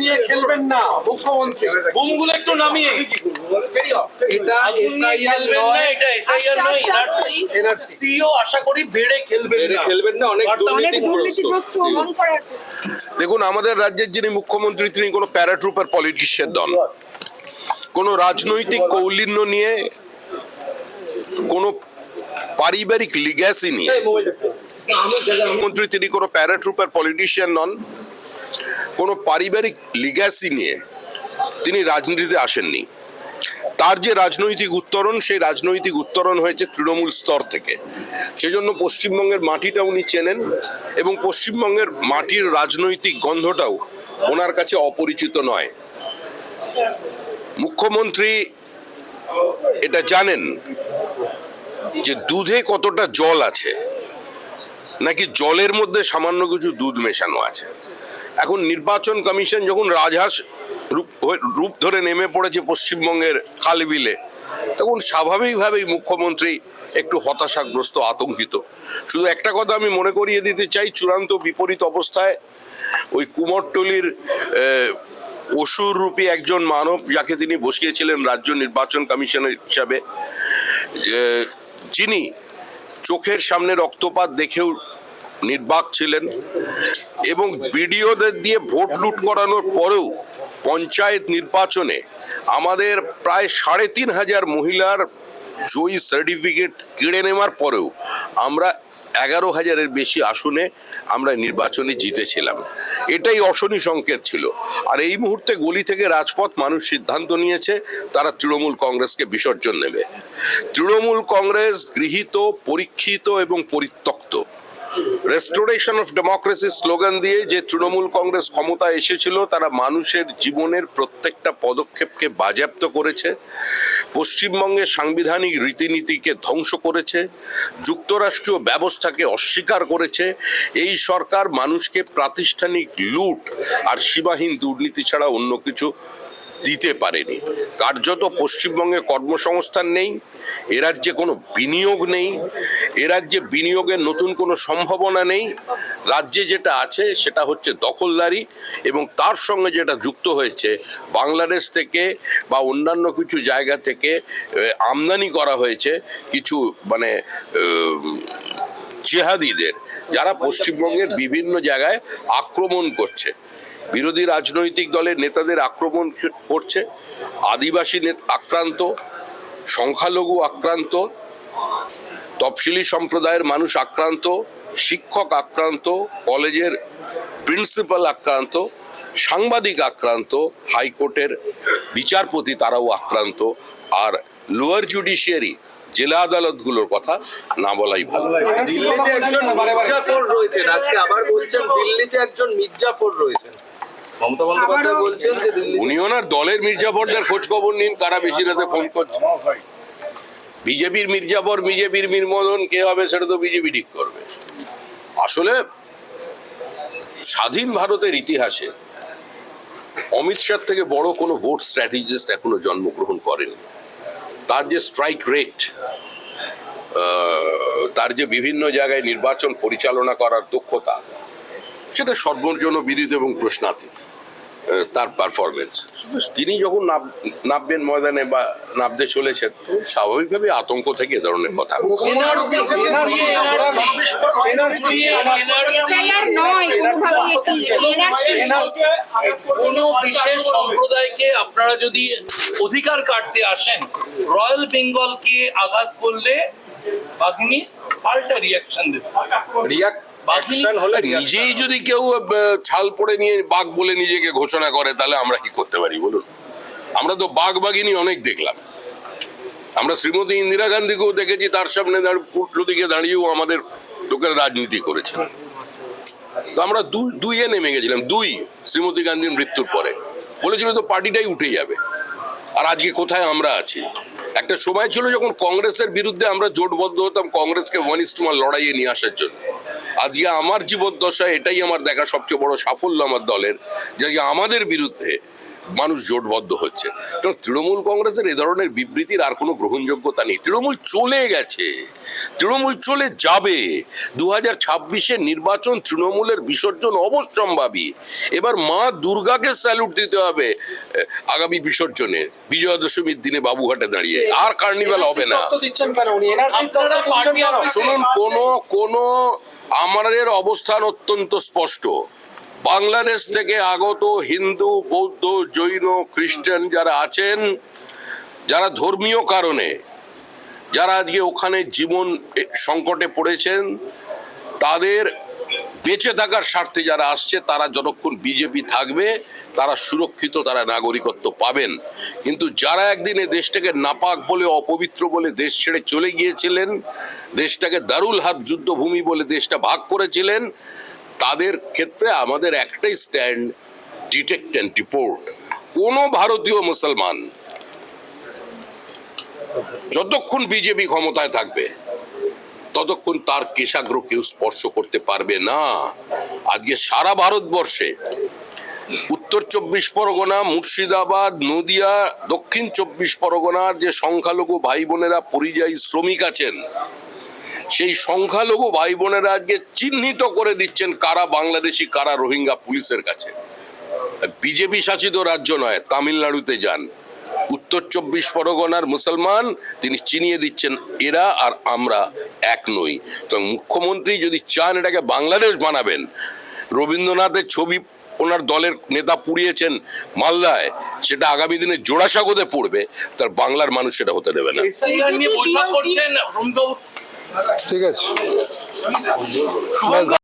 নিয়ে খেলবেন না মুখ্যমন্ত্রী। বুমগুলো একটু নামিয়ে। এটা এসআইআর নয় এটা এসআইআর নয় এনআরসি। সিও আশা করি বেড়ে খেলবেন না। খেলবেন না, অনেক দুর্নীতিগ্রস্ত। দুর্নীতিগ্রস্ত করা আছে। দেখুন আমাদের রাজ্যের যিনি মুখ্যমন্ত্রী তিনি কোনো প্যারাট্রুপার পলিটিশিয়ান নন। কোনো রাজনৈতিক কৌলিন্য নিয়ে কোনো পারিবারিক লিগ্যাসি নিয়ে। মুখ্যমন্ত্রী তিনি কোনো প্যারাট্রুপার পলিটিশিয়ান নন। কোনো পারিবারিক লিগ্যাসি নিয়ে তিনি রাজনীতিতে আসেননি। তার যে রাজনৈতিক উত্তরণ, সেই রাজনৈতিক উত্তরণ হয়েছে তৃণমূল স্তর থেকে। সেজন্য পশ্চিমবঙ্গের মাটিটা উনি চেনেন এবং পশ্চিমবঙ্গের মাটির রাজনৈতিক গন্ধটাও ওনার কাছে অপরিচিত নয়। মুখ্যমন্ত্রী এটা জানেন যে দুধে কতটা জল আছে, নাকি জলের মধ্যে সামান্য কিছু দুধ মেশানো আছে? এখন নির্বাচন কমিশন যখন রাজহাঁস রূপ রূপ ধরে নেমে পড়েছে পশ্চিমবঙ্গের খালবিলে তখন স্বাভাবিকভাবেই মুখ্যমন্ত্রী একটু হতাশাগ্রস্ত আতঙ্কিত। শুধু একটা কথা আমি মনে করিয়ে দিতে চাই চূড়ান্ত বিপরীত অবস্থায় ওই কুমোরটুলির আহ, অসুর রূপী একজন মানব যাকে তিনি বসিয়েছিলেন রাজ্য নির্বাচন কমিশনের হিসাবে যিনি চোখের সামনে রক্তপাত দেখেও নির্বাক ছিলেন। এবং বিডিওদের দিয়ে ভোট লুট করানোর পরেও পঞ্চায়েত নির্বাচনে আমাদের প্রায় সাড়ে তিন হাজার মহিলার জয়ী সার্টিফিকেট কেড়ে নেওয়ার পরেও আমরা এগারো হাজারের বেশি আসনে আমরা নির্বাচনে জিতেছিলাম। এটাই অশনি সংকেত ছিল। আর এই মুহূর্তে গলি থেকে রাজপথ মানুষ সিদ্ধান্ত নিয়েছে, তারা তৃণমূল কংগ্রেসকে বিসর্জন নেবে তৃণমূল কংগ্রেস গৃহীত, পরীক্ষিত এবং পরিত্যক্ত। রেস্টোরেশন অফ ডেমোক্রেসি স্লোগান দিয়ে যে তৃণমূল কংগ্রেস ক্ষমতা এসেছিল, তারা মানুষের জীবনের প্রত্যেকটা পদক্ষেপকে বাজেয়াপ্ত করেছে, পশ্চিমবঙ্গে সাংবিধানিক রীতিনীতিকে ধ্বংস করেছে, যুক্তরাষ্ট্রীয় ব্যবস্থাকে অস্বীকার করেছে, এই সরকার মানুষকে প্রাতিষ্ঠানিক লুট আর সীমাহীন দুর্নীতি ছাড়া অন্য কিছু দিতে পারেনি। কার্যত পশ্চিমবঙ্গে কর্মসংস্থান নেই, এ রাজ্যে কোনো বিনিয়োগ নেই, এ রাজ্যে বিনিয়োগের নতুন কোনো সম্ভাবনা নেই। রাজ্যে যেটা আছে সেটা হচ্ছে দখলদারি এবং তার সঙ্গে যেটা যুক্ত হয়েছে, বাংলাদেশ থেকে বা অন্যান্য কিছু জায়গা থেকে আমদানি করা হয়েছে কিছু মানে জেহাদিদের, যারা পশ্চিমবঙ্গের বিভিন্ন জায়গায় আক্রমণ করছে। বিরোধী রাজনৈতিক দলের নেতাদের আক্রমণ করছে, আদিবাসী নেত আক্রান্ত, সংখ্যালঘু আক্রান্ত, তফসিলি সম্প্রদায়ের মানুষ আক্রান্ত, শিক্ষক আক্রান্ত, কলেজের প্রিন্সিপাল আক্রান্ত, সাংবাদিক আক্রান্ত, হাইকোর্টের বিচারপতি তারাও আক্রান্ত, আর লোয়ার জুডিশিয়ারি জেলা আদালতগুলোর কথা না বলাই ভালো। দিল্লিতে একজন মির্জাফর রয়েছেন, আজকে আবার বলছেন দিল্লিতে একজন মির্জাফর রয়েছেন। মমতা বন্দ্যোপাধ্যায় বলছেন যে উনি ওনার দলের মির্জাফরদের খোঁজ খবর নিন কারা বেশি রাতে ফোন করছে। বিজেপির মির্জাফর বিজেপির মীরমদন কে হবে সেটা তো বিজেপি ঠিক করবে। আসলে স্বাধীন ভারতের ইতিহাসে অমিত শাহ থেকে বড় কোনো ভোট স্ট্র্যাটেজিস্ট এখনও জন্মগ্রহণ করেন। তার যে স্ট্রাইক রেট তার যে বিভিন্ন জায়গায় নির্বাচন পরিচালনা করার দক্ষতা সেটা সর্বজন বিদিত এবং প্রশ্নাতীত। তার পারফরমেন্স তিনি যখন নাব- নামবেন ময়দানে বা নামতে চলেছেন স্বাভাবিকভাবে আতঙ্ক থেকে এ ধরনের কথা। কোনো বিশেষ সম্প্রদায়কে আপনারা যদি অধিকার কাটতে আসেন রয়্যাল বেঙ্গলকে আঘাত করলে বাঘিনী পাল্টা রিয়াকশন দেবে। হলে নিজেই যদি কেউ ছাল পড়ে নিয়ে বাঘ বলে নিজেকে ঘোষণা করে তাহলে আমরা কি করতে পারি বলুন? আমরা তো বাঘ বাঘিনী অনেক দেখলাম। আমরা শ্রীমতী ইন্দিরা গান্ধীকেও দেখেছি তার সামনে দিকে দাঁড়িয়েও আমাদের লোকের রাজনীতি করেছেন। তো আমরা দুই দুইয়ে নেমে গেছিলাম দুই শ্রীমতী গান্ধীর মৃত্যুর পরে। বলেছিল তো পার্টিটাই উঠে যাবে। আর আজকে কোথায় আমরা আছি? একটা সময় ছিল যখন কংগ্রেসের বিরুদ্ধে আমরা জোটবদ্ধ হতাম কংগ্রেসকে ওয়ান ইস লড়াইয়ে নিয়ে আসার জন্য। আজকে আমার জীবদ্দশায় এটাই আমার দেখা সবচেয়ে বড় সাফল্য আমার দলের যে আজকে আমাদের বিরুদ্ধে মানুষ জোটবদ্ধ হচ্ছে। কারণ তৃণমূল কংগ্রেসের এ ধরনের বিবৃতির আর কোনো গ্রহণযোগ্যতা নেই। তৃণমূল চলে গেছে। তৃণমূল চলে যাবে। দু হাজার ছাব্বিশের নির্বাচন তৃণমূলের বিসর্জন অবশ্যম্ভাবী। এবার মা দুর্গাকে স্যালুট দিতে হবে আগামী বিসর্জনে। বিজয়া দশমীর দিনে বাবুঘাটে দাঁড়িয়ে। আর কার্নিভাল হবে না। শুনুন কোন কোন আমাদের অবস্থান অত্যন্ত স্পষ্ট। বাংলাদেশ থেকে আগত হিন্দু, বৌদ্ধ, জৈন, খ্রিস্টান যারা আছেন, যারা ধর্মীয় কারণে, যারা আজকে ওখানে জীবন সংকটে পড়েছেন, তাদের বেঁচে থাকার স্বার্থে যারা আসছে, তারা যতক্ষণ বিজেপি থাকবে, তারা সুরক্ষিত, তারা নাগরিকত্ব পাবেন। কিন্তু যারা একদিন দেশটাকে নাপাক বলে, অপবিত্র বলে দেশ ছেড়ে চলে গিয়েছিলেন, দেশটাকে দারুল হাত যুদ্ধভূমি বলে দেশটা ভাগ করেছিলেন, তাদের ক্ষেত্রে আমাদের একটাই স্ট্যান্ড ডিটেক্ট অ্যান্ড ডিপোর্ট কোনো ভারতীয় মুসলমান যতক্ষণ বিজেপি ক্ষমতায় থাকবে ততক্ষণ তার কেশাগ্র কেউ স্পর্শ করতে পারবে না। আজকে সারা ভারতবর্ষে উত্তর চব্বিশ পরগনা, মুর্শিদাবাদ, নদিয়া, দক্ষিণ চব্বিশ পরগনার যে সংখ্যালঘু ভাই বোনেরা পরিযায়ী শ্রমিক আছেন, সেই সংখ্যালঘু ভাই বোনেরা আজকে চিহ্নিত করে দিচ্ছেন কারা বাংলাদেশি, কারা রোহিঙ্গা পুলিশের কাছে। বিজেপি শাসিত রাজ্য নয়, তামিলনাড়ুতে যান। উত্তর চব্বিশ পরগনার মুসলমান তিনি চিনিয়ে দিচ্ছেন এরা আর আমরা এক নই। তো মুখ্যমন্ত্রী যদি চান এটাকে বাংলাদেশ বানাবেন রবীন্দ্রনাথের ছবি ওনার দলের নেতা পুড়িয়েছেন মালদায় সেটা আগামী দিনে জোড়াসাগোতে পড়বে তার বাংলার মানুষ সেটা হতে দেবে না। ঠিক আছে।